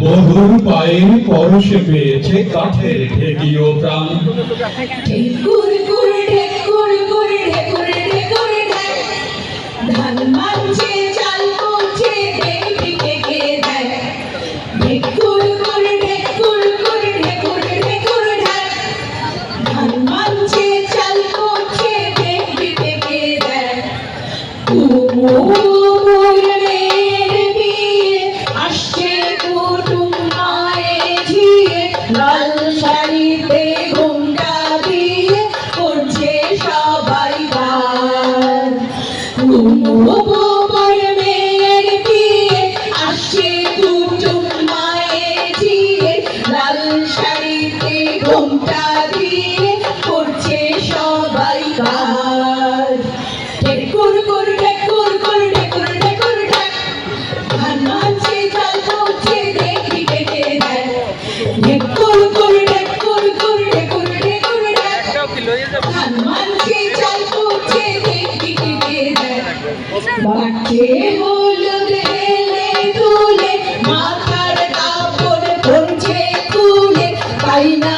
বহুর পায়ের পরশে পেয়েছে কাঠের ঢেকিও প্রাণ। ঘুমটা দিয়ে করছে সবাই কাজ ঠেকুর করে ঠেকুর করে ঠেকুর ঠেকুর ঠেক ধান মারছে, চাল খাচ্ছে দেখি কেটে দেয়। ঠেকুর করে ঠেকুর করে ঠেকুর ঠেকুর ঠেক ধান মারছে, চাল খাচ্ছে দেখি কেটে দেয়। বাচ্চে হলুদ হেলে তুলে মাথার কাপড় পরছে তুলে। তাই না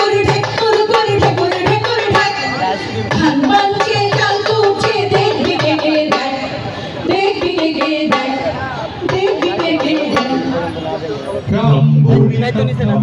দায়িত্ব নিছে না